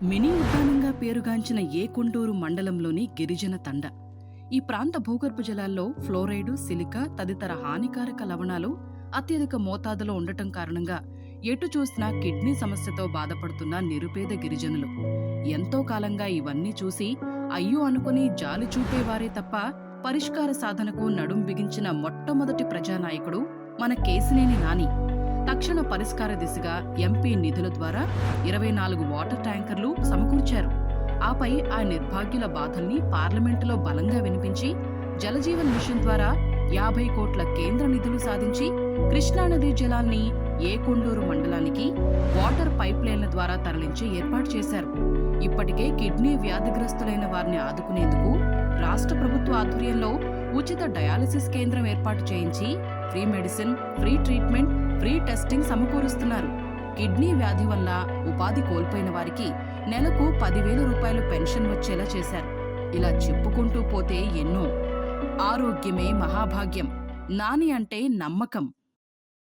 Mini ఉద్యానంగా పేరుగాంచిన ఏకొండూరు మండలంలోని గిరిజన తండ. ఈ ప్రాంత భూగర్భ జలాల్లో ఫ్లోరైడు సిలికా తదితర హానికారక లవణాలు అత్యధిక మోతాదులో ఉండటం కారణంగా ఎటు చూసినా కిడ్నీ సమస్యతో బాధపడుతున్న నిరుపేద గిరిజనులు. ఎంతో కాలంగా ఇవన్నీ చూసి అయ్యో అనుకుని జాలి చూపేవారే తప్ప పరిష్కార సాధనకు నడుం బిగించిన మొట్టమొదటి ప్రజానాయకుడు మన కేసినేని నాని. తక్షణ పరిష్కార దిశగా ఎంపీ నిధుల ద్వారా ఇరవై నాలుగు వాటర్ ట్యాంకర్లు సమకూర్చారు. ఆపై ఆ నిర్భాగ్యుల బాధల్ని పార్లమెంటులో బలంగా వినిపించి జలజీవన్ మిషన్ ద్వారా యాభై కోట్ల కేంద్ర నిధులు సాధించి కృష్ణానదీ జలాల్ని ఏకొండూరు మండలానికి వాటర్ పైప్లైన్ల ద్వారా తరలించి ఏర్పాటు చేశారు. ఇప్పటికే కిడ్నీ వ్యాధిగ్రస్తులైన వారిని ఆదుకునేందుకు రాష్ట్ర ప్రభుత్వ ఆధ్వర్యంలో ఉచిత డయాలసిస్ కేంద్రం ఏర్పాటు చేయించి free medicine free treatment free testing సమకూరుస్తున్నారు. Kidney వ్యాధి వల్ల ఉపాధి కోల్పోయిన వారికి నెలకు పదివేల రూపాయలు పెన్షన్ వచ్చేలా చేశారు. ఇలా చెప్పుకుంటూ పోతే ఎన్నో. ఆరోగ్యమే మహాభాగ్యం. నాని అంటే నమ్మకం.